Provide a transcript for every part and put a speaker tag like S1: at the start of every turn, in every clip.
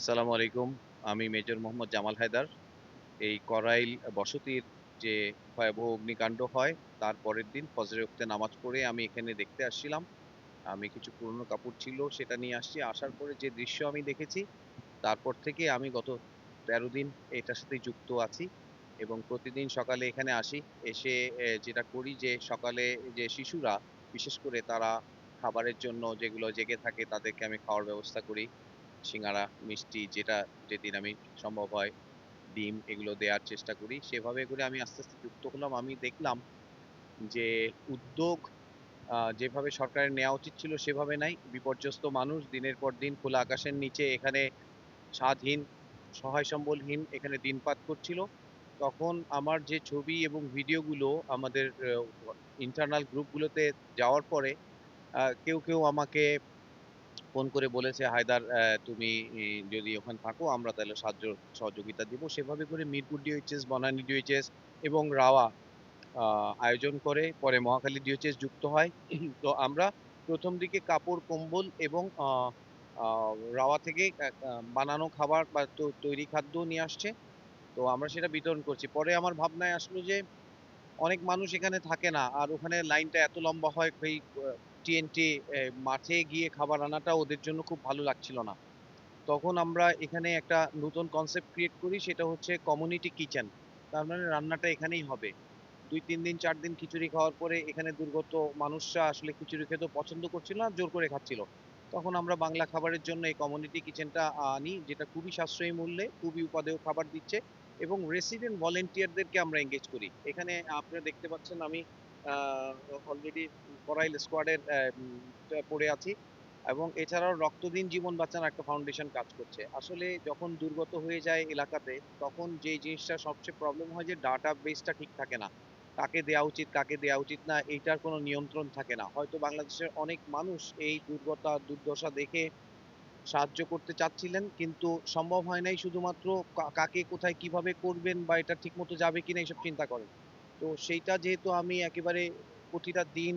S1: আসসালামু আলাইকুম। আমি মেজর মোহাম্মদ জামাল হায়দার। এই করাইল বসতির যে ভয়াবহ অগ্নিকাণ্ড হয়, তার পরের দিন ফজরের ওক্তে নামাজ পড়ে আমি এখানে দেখতে আসছিলাম। আমি কিছু পুরনো কাপড় ছিল সেটা নিয়ে আসছি। আসার পরে যে দৃশ্য আমি দেখেছি, তারপর থেকে আমি গত ১৩ দিন এটার সাথে যুক্ত আছি এবং প্রতিদিন সকালে এখানে আসি। এসে যেটা করি যে সকালে যে শিশুরা বিশেষ করে তারা খাবারের জন্য যেগুলো জেগে থাকে তাদেরকে আমি খাওয়ার ব্যবস্থা করি। সিঙ্গারা, মিষ্টি যেটা যেদিন আমি সম্ভব হয়, ডিম এগুলো দেওয়ার চেষ্টা করি। সেভাবে করে আমি আস্তে, আস্তে যুক্ত হলাম। আমি দেখলাম যে উদ্যোগ যেভাবে সরকারের নেওয়া উচিত ছিল সেভাবে নাই। বিপর্যস্ত মানুষ দিনের পর দিন খোলা আকাশের নিচে এখানে স্বাদহীন, সহায় সম্বলহীন এখানে দিনপাত করছিল। তখন আমার যে ছবি এবং ভিডিওগুলো আমাদের ইন্টারনাল গ্রুপগুলোতে যাওয়ার পরে কেউ, কেউ আমাকে ফোন করে বলেছে, "হায়দার তুমি যদি ওখানে থাকো আমরা তাহলে সাহায্য সহযোগিতা দিব।" সেভাবে করে মিরপুর ডিওএইচএস, বনানী ডিওএইচএস এবং রাওয়া আয়োজন করে। পরে মহাখালী ডিওএইচএস যুক্ত হয়। তো আমরা প্রথম দিকে কাপড়, কম্বল এবং রাওয়া থেকে বানানো খাবার বা তৈরি খাদ্যও নিয়ে আসছে। তো আমরা সেটা বিতরণ করছি। পরে আমার ভাবনায় আসলো যে অনেক মানুষ এখানে থাকে না। আর ওখানে লাইনটা এত লম্বা হয় আ টিএনটি মাঠে গিয়ে খাবার আনাটা ওদের জন্য খুব ভালো লাগছিল না। তখন আমরা এখানে একটা নতুন কনসেপ্ট ক্রিয়েট করি সেটা হচ্ছে কমিউনিটি কিচেন। তার মানে রান্নাটা এখানেই হবে। ২-৩ দিন চার দিন খিচুড়ি খাওয়ার পরে এখানে দুর্গত মানুষরা আসলে খিচুড়ি খেতে পছন্দ করছিল না, জোর করে খাচ্ছিল। তখন আমরা বাংলা খাবারের জন্য এই কমিউনিটি কিচেনটা আনি যেটা খুবই সাশ্রয়ী মূল্যে, খুবই উপাদেয় খাবার দিচ্ছে এবং রেসিডেন্ট ভলেন্টিয়ারদেরকে আমরা এঙ্গেজ করি। এখানে আপনারা দেখতে পাচ্ছেন আমি অলরেডি করাইল স্কোয়াডের পড়ে আছি এবং এছাড়াও রক্তদিন জীবন বাঁচান একটা ফাউন্ডেশন কাজ করছে। আসলে যখন দুর্গত হয়ে যায় এলাকাতে তখন যেই জিনিসটা সবচেয়ে প্রবলেম হয় যে ডাটা বেসটা ঠিক থাকে না। কাকে দেয়া উচিত, কাকে দেয়া উচিত না এইটার কোনো নিয়ন্ত্রণ থাকে না। হয়তো বাংলাদেশের অনেক মানুষ এই দুর্গতা দুর্দশা দেখে সাহায্য করতে চাচ্ছিলেন কিন্তু সম্ভব হয় নাই শুধুমাত্র কাকে কোথায় কীভাবে করবেন বা এটা ঠিকমতো যাবে কিনা এইসব চিন্তা করেন। তো সেইটা যেহেতু আমি একেবারে প্রতিটা দিন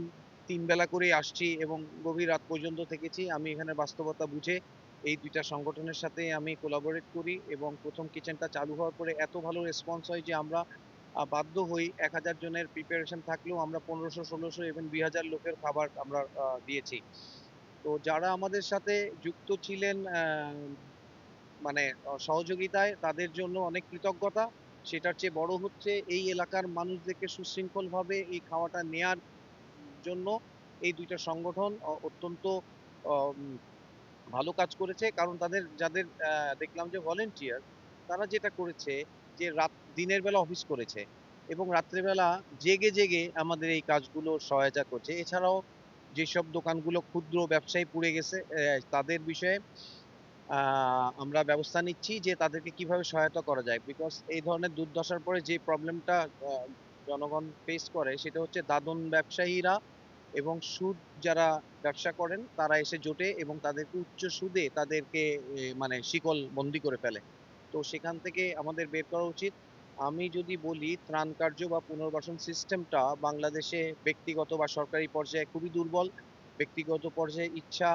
S1: ৩ বেলা করেই আসছি এবং গভীর রাত পর্যন্ত থেকেছি। আমি এখানে বাস্তবতা বুঝে এই দুইটা সংগঠনের সাথে আমি কোলাবোরেট করি এবং প্রথম কিচেনটা চালু হওয়ার পরে এত ভালো রেসপন্স হয় যে আমরা বাধ্য হই ১০০০ জনের প্রিপারেশন থাকলেও আমরা ১৫০০, ১৬০০ ইভেন ২০০০ লোকের খাবার আমরা দিয়েছি। তো যারা আমাদের সাথে যুক্ত ছিলেন মানে সহযোগিতায় তাদের জন্য অনেক কৃতজ্ঞতা। সেটার চেয়ে বড় হচ্ছে এই এলাকার মানুষদেরকে সুশৃঙ্খলভাবে এই খাওয়াটা নেয়ার জন্য এই দুইটা সংগঠন অত্যন্ত ভালো কাজ করেছে। কারণ তাদের যাদের দেখলাম যে ভলান্টিয়ার তারা যেটা করেছে যে রাত দিনের বেলা অফিস করেছে এবং রাত্রেবেলা জেগে, জেগে আমাদের এই কাজগুলো সহায়তা করছে। এছাড়াও যেসব দোকানগুলো ক্ষুদ্র ব্যবসায়ী পুড়ে গেছে তাদের বিষয়ে আমরা ব্যবস্থা নিচ্ছি যে তাদেরকে কীভাবে সহায়তা করা যায়। বিকজ এই ধরনের দুর্দশার পরে যে প্রবলেমটা জনগণ ফেস করে, সেটা হচ্ছে দাদন ব্যবসায়ীরা এবং সুদ যারা ব্যবসা করেন, তারা এসে জোটে এবং তাদেরকে উচ্চ সুদে তাদেরকে মানে শিকল বন্দী করে ফেলে। তো সেখান থেকে আমাদের বের করা উচিত। আমি যদি বলি, ত্রাণ কার্য বা পুনর্বাসন সিস্টেমটা বাংলাদেশে ব্যক্তিগত বা সরকারি পর্যায়ে খুবই দুর্বল। ব্যক্তিগত পর্যায়ে ইচ্ছা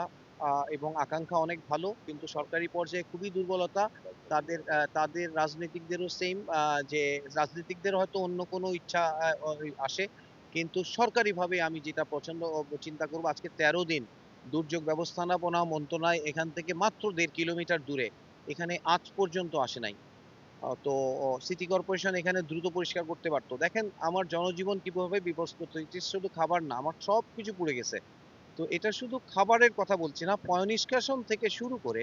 S1: এবং আকাঙ্খা অনেক ভালো। কিন্তু সরকারি পর্যায়ে খুবই দুর্বলতা। তাদের তাদের রাজনীতিকদেরও সেইম আ যে রাজনীতিকদের হয়তো অন্য কোনো ইচ্ছা আসে। কিন্তু সরকারিভাবে আমি যেটা পছন্দ চিন্তা করব আজকে ১৩ দিন দুর্যোগ ব্যবস্থাপনা মন্ত্রণালয় এখান থেকে মাত্র দেড় কিলোমিটার দূরে। এখানে আজ পর্যন্ত আসে নাই। তো সিটি কর্পোরেশন এখানে দ্রুত পরিষ্কার করতে পারত। দেখেন আমার জনজীবন কীভাবে বিপর্যস্ত হয়েছে শুধু খাবার না, আমার সবকিছু পুড়ে গেছে। তো এটা শুধু খাবারের কথা বলছি না, পয়ঃনিষ্কাশন থেকে শুরু করে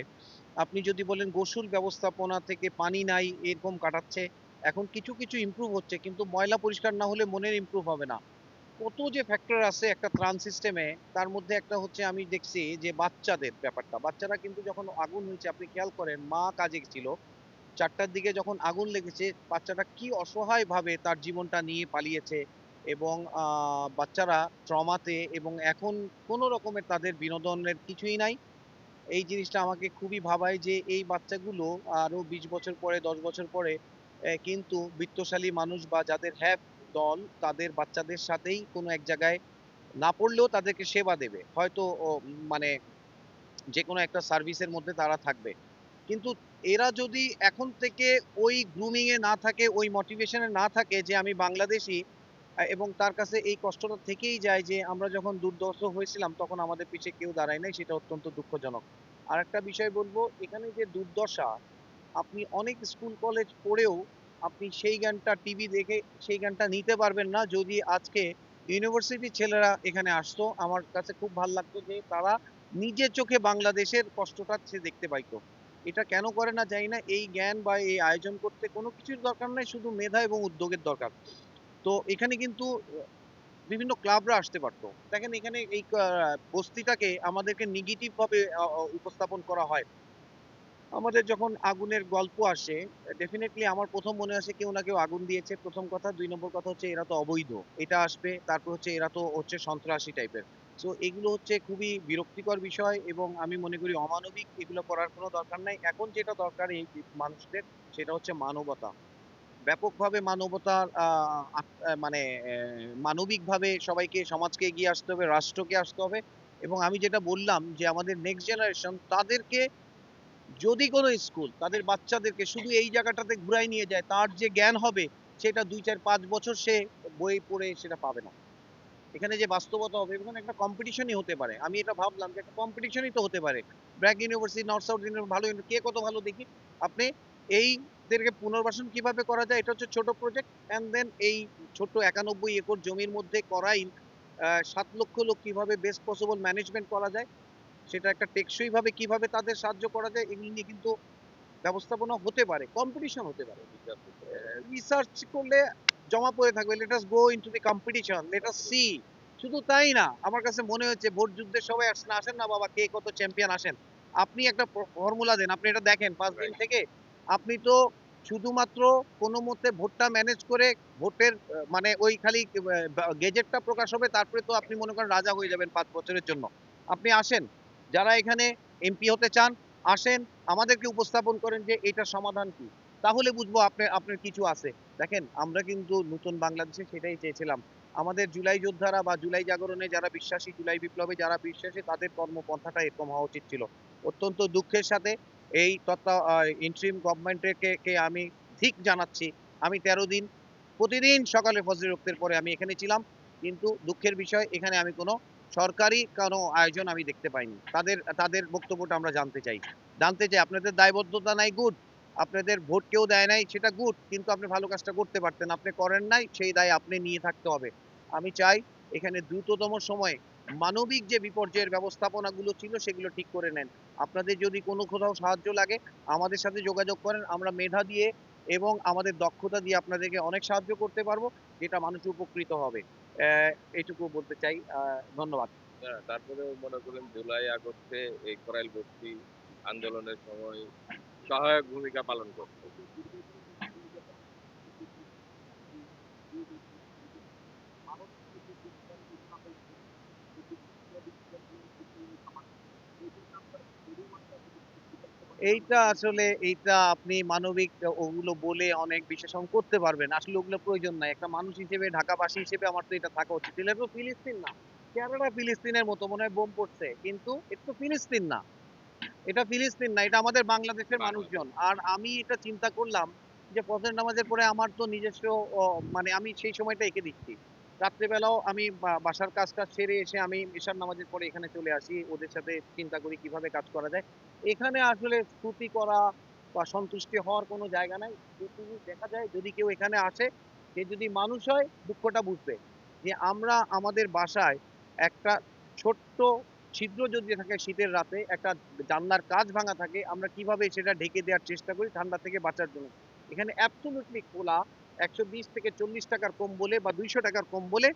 S1: আপনি যদি বলেন গোসল ব্যবস্থাপনা থেকে পানি নাই এরকম কাটাচ্ছে। এখন কিছু, কিছু ইমপ্রুভ হচ্ছে কিন্তু ময়লা পরিষ্কার না হলে মনের ইমপ্রুভ হবে না। কত যে ফ্যাক্টর আছে একটা ত্রাণ সিস্টেমে তার মধ্যে একটা হচ্ছে আমি দেখছি যে বাচ্চাদের ব্যাপারটা। বাচ্চারা কিন্তু যখন আগুন হয়েছে আপনি খেয়াল করেন মা কাজে ছিল। চারটার দিকে যখন আগুন লেগেছে বাচ্চাটা কি অসহায়ভাবে তার জীবনটা নিয়ে পালিয়েছে এবং বাচ্চারা ট্রমাতে এবং এখন কোন রকমের তাদের বিনোদনের কিছুই নাই। এই জিনিসটা আমাকে খুবই ভাবায় যে এই বাচ্চাগুলো আরও ২০ বছর পরে ১০ বছর পরে কিন্তু বিত্তশালী মানুষ বা যাদের হ্যাভ দল, তাদের বাচ্চাদের সাথেই কোনো এক জায়গায় না পড়লেও তাদেরকে সেবা দেবে। হয়তো মানে যেকোনো একটা সার্ভিসের মধ্যে তারা থাকবে। কিন্তু এরা যদি এখন থেকে ওই গ্রুমিং এ না থাকে, ওই মোটিভেশনে না থাকে যে আমি বাংলাদেশী এবং তার কাছে এই কষ্টটা থেকেই যায় যে আমরা যখন দুর্দর্শ হয়েছিলাম, তখন আমাদের পিছে কেউ দাঁড়ায় নাই, সেটা অত্যন্ত দুঃখজনক। আর একটা বিষয় বলব, এখানে যে দুর্দশা, আপনি অনেক স্কুল, কলেজ পড়েও আপনি সেই গানটা টিভি দেখে সেই গানটা নিতে পারবেন না, যদি আজকে ইউনিভার্সিটির ছেলেরা এখানে আসতো। আমার কাছে খুব ভালো লাগতো যে তারা নিজের চোখে বাংলাদেশের কষ্টটা সে দেখতে পাইতো। এটা কেন করে না, জানি না। এই জ্ঞান বা এই আয়োজন করতে কোনো কিছুর দরকার নাই, শুধু মেধা এবং উদ্যোগের দরকার। তো এখানে কিন্তু বিভিন্ন ক্লাবরা আসতে পারতো। দেখেন এখানে এই বস্তিটাকে আমাদেরকে নেগেটিভ ভাবে আহ, আহ, উপস্থাপন করা হয়। আমাদের যখন আগুনের গল্প আসে ডেফিনেটলি আমার প্রথম মনে আসে কেউ না কেউ আগুন দিয়েছে। প্রথম কথা দুই নম্বর কথা হচ্ছে এরা তো অবৈধ। এটা আসবে তারপর হচ্ছে এরা তো হচ্ছে সন্ত্রাসী টাইপের সো এগুলো হচ্ছে খুবই বিরক্তিকর বিষয় এবং আমি মনে করি অমানবিক। এগুলো করার কোনো দরকার নাই। এখন যেটা দরকার এই মানুষদের সেটা হচ্ছে মানবতা। ব্যাপকভাবে মানবতার মানে মানবিকভাবে সবাইকে, সমাজকে এগিয়ে আসতে হবে, রাষ্ট্রকে আসতে হবে। এবং আমি যেটা বললাম যে, আমাদের নেক্সট জেনারেশন তাদেরকে যদি কোনো স্কুল, তাদের বাচ্চাদেরকে শুধু এই জায়গাটাতে ঘুরাই নিয়ে যায়, তার যে জ্ঞান হবে, সেটা দুই চার পাঁচ বছর সে বই পড়ে সেটা পাবে না। এখানে যে বাস্তবতা হবে, এখানে একটা কম্পিটিশনই হতে পারে। আমি এটা ভাবলাম যে, একটা কম্পিটিশনই তো হতে পারে। BRAC University North South University ভালো, কে কত ভালো দেখি? আপনি এইদেরকে পুনর্বাসন কীভাবে করা যায় এটা হচ্ছে ছোট প্রজেক্ট অ্যান্ড দেন এই ছোট একানব্বই একর জমির মধ্যে করাইল আহ, সাত লক্ষ লোক কীভাবে বেস্ট পসিবল ম্যানেজমেন্ট করা যায় সেটা একটা টেকসই ভাবে কীভাবে তাদের সাহায্য করা যায় এগুলি নিয়ে কিন্তু ব্যবস্থাপনা হতে পারে কম্পিটিশন হতে পারে। রিসার্চ করলে জমা পড়ে থাকবে let us go into the competition let us see শুধু তাই না আমার কাছে মনে হচ্ছে ভোট যুদ্ধের সবাই আসেন আসেন না বাবা কে কত চ্যাম্পিয়ন আসেন। আপনি একটা ফর্মুলা দেন আপনি এটা দেখেন পাঁচ দিন থেকে আপনি তো শুধুমাত্র কোনো মতে ভোটটা ম্যানেজ করে ভোটের মানে ওই খালি গেজেটটা প্রকাশ হবে, তারপরে তো আপনি মনে করেন রাজা হয়ে যাবেন পাঁচ বছরের জন্য। আপনি আসেন, যারা এখানে এমপি হতে চান, আসেন, আমাদেরকে উপস্থাপন করেন যে এটার সমাধান কি। তাহলে বুঝব আপনার আপনার কিছু আছে। দেখেন, আমরা কিন্তু নতুন বাংলাদেশে সেটাই চেয়েছিলাম। আমাদের জুলাই যোদ্ধারা বা জুলাই জাগরণে যারা বিশ্বাসী, জুলাই বিপ্লবে যারা বিশ্বাসী, তাদের কর্মপন্থাটা এরকম হওয়া উচিত ছিল। অত্যন্ত দুঃখের সাথে এই তত্ত্বা ইন্ট্রিম গভর্নমেন্টকে আমি ঠিক জানাচ্ছি। আমি তেরো দিন, প্রতিদিন সকালে ফজরের রক্তের পরে আমি এখানে ছিলাম, কিন্তু দুঃখের বিষয়, এখানে আমি কোনো সরকারি কোনো আয়োজন আমি দেখতে পাইনি। তাদের তাদের বক্তব্যটা আমরা জানতে চাই। জানতে চাই, আপনাদের দায়বদ্ধতা নাই গুড, আপনাদের ভোট কেউ দেয় নাই, সেটা গুড, কিন্তু আপনি ভালো কাজটা করতে পারতেন, আপনি করেন নাই, সেই দায় আপনি নিয়ে থাকতে হবে। আমি চাই, এখানে দ্রুততম সময়ে মানবিক যে বিপর্যয়ের ব্যবস্থাপনাগুলো ছিল, সেগুলো ঠিক করে নেন। আপনাদের যদি কোনো কোথাও সাহায্য লাগে, আমাদের সাথে যোগাযোগ করেন। আমরা মেধা দিয়ে এবং আমাদের দক্ষতা দিয়ে আপনাদেরকে অনেক সাহায্য করতে পারব, যেটা মানুষ উপকৃত হবে। এইটুকু বলতে চাই। ধন্যবাদ।
S2: তারপরেও মনে করেন জুলাই, আগস্টে এই করাইল বস্তি আন্দোলনের সময় সহায়ক ভূমিকা পালন করছে
S1: এইটা আসলে এইটা আপনি মানবিক ওগুলো বলে অনেক বিশ্লেষণ করতে পারবেন। আসলে ওগুলো প্রয়োজন নাই। একটা মানুষ হিসেবে ঢাকাবাসী হিসেবে আমার তো এটা থাকা উচিত। এটা তো ফিলিস্তিন না। কেননা ফিলিস্তিনের মতো মনে হয় বোম পড়ছে। কিন্তু এটা তো ফিলিস্তিন না। এটা ফিলিস্তিন না। এটা আমাদের বাংলাদেশের মানুষজন। আর আমি এটা চিন্তা করলাম যে ফজর নামাজের পরে আমার তো নিজস্ব মানে আমি সেই সময়টা এঁকে দিচ্ছি। রাত্রেবেলাও আমি বাসার কাজটা সেরে এসে আমি ঈশার নামাজের পরে এখানে চলে আসি। ওদের সাথে চিন্তা করি কীভাবে কাজ করা যায়। এখানে আসলে স্তুতি করা বা সন্তুষ্টি হওয়ার কোনো জায়গা নাই। যদি দেখা যায় যদি কেউ এখানে আসে, সে যদি মানুষ হয়, দুঃখটা বুঝবে যে আমরা আমাদের বাসায় একটা ছোট্ট ছিদ্র যদি থাকে শীতের রাতে, একটা জানলার কাজ ভাঙা থাকে, আমরা কীভাবে সেটা ঢেকে দেওয়ার চেষ্টা করি ঠান্ডা থেকে বাঁচার জন্য। এখানে অ্যাবসলুটলি খোলা, একশো বিশ থেকে চল্লিশ টাকার কম্বলে বা দুইশো টাকার কম্বলে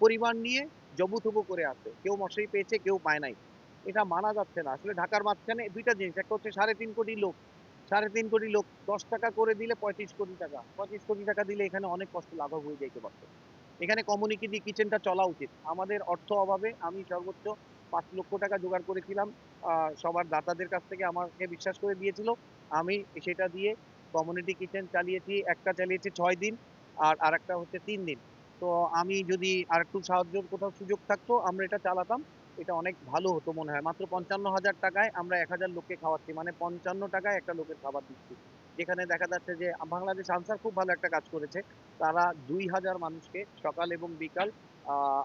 S1: পরিবার নিয়ে জবুথবু করে আছে। কেউ মশারি পেয়েছে, কেউ পায় নাই। এটা মানা যাচ্ছে না। আসলে ঢাকার মাঝখানে দুইটা জিনিস, একটা হচ্ছে সাড়ে তিন কোটি লোক। সাড়ে তিন কোটি লোক দশ টাকা করে দিলে পঁয়ত্রিশ কোটি টাকা। পঁয়ত্রিশ কোটি টাকা দিলে এখানে অনেক কষ্ট লাঘব হয়ে যাইতে পারতো এখানে কমিউনিটি কিচেনটা চলা উচিত। আমাদের অর্থ অভাবে আমি সর্বোচ্চ পাঁচ লক্ষ টাকা জোগাড় করেছিলাম। সবার দাতাদের কাছ থেকে আমাকে বিশ্বাস করে দিয়েছিল। আমি সেটা দিয়ে কমিউনিটি কিচেন চালিয়েছি, একটা চালিয়েছি ছয় দিন আর আরেকটা হচ্ছে তিন দিন। তো আমি যদি আর একটু সাহায্য কোথাও সুযোগ থাকতো, আমরা এটা চালাতাম। এটা অনেক ভালো হতো মনে হয়। মাত্র পঞ্চান্ন হাজার টাকায় আমরা এক হাজার লোককে খাওয়াচ্ছি। মানে পঞ্চান্ন টাকায় একটা লোকের খাবার দিচ্ছি। যেখানে দেখা যাচ্ছে যে, বাংলাদেশ আনসার খুব ভালো একটা কাজ করেছে। তারা দুই হাজার মানুষকে সকাল এবং বিকাল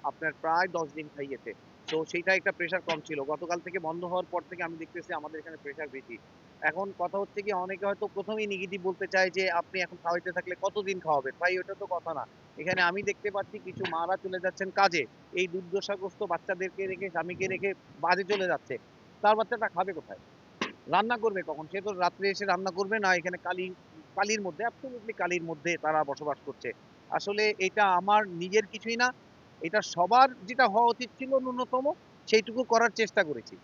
S1: আপনার প্রায় দশ দিন খাইয়েছে। তো সেইটা একটা প্রেশার কম ছিল। গতকাল থেকে বন্ধ হওয়ার পর থেকে আমি দেখতেছি আমাদের এখানে প্রেশার বেশি। এখন কথা হচ্ছে কি, অনেকে হয়তো প্রথমেই নেগেটিভ বলতে চায় যে, আপনি এখন খাওয়াইতে থাকলে কতদিন খাওয়াবেন? ভাই ওটা তো কথা না। এখানে আমি দেখতে পাচ্ছি কিছু মারা চলে যাচ্ছেন কাজে। এই দুর্দশাগ্রস্ত বাচ্চাদেরকে রেখে, স্বামীকে রেখে বাজে চলে যাচ্ছে। তার বাচ্চাটা খাবে কোথায়? রান্না করবে কখন? সে তো রাত্রে এসে রান্না করবে না, এখানে কালি, কালির মধ্যে অ্যাবসলিউটলি কালির মধ্যে তারা বসবাস করছে। আসলে এটা আমার নিজের কিছুই না এটা সবার যেটা হওয়া উচিত ছিল ন্যূনতম সেইটুকু করার চেষ্টা করেছি।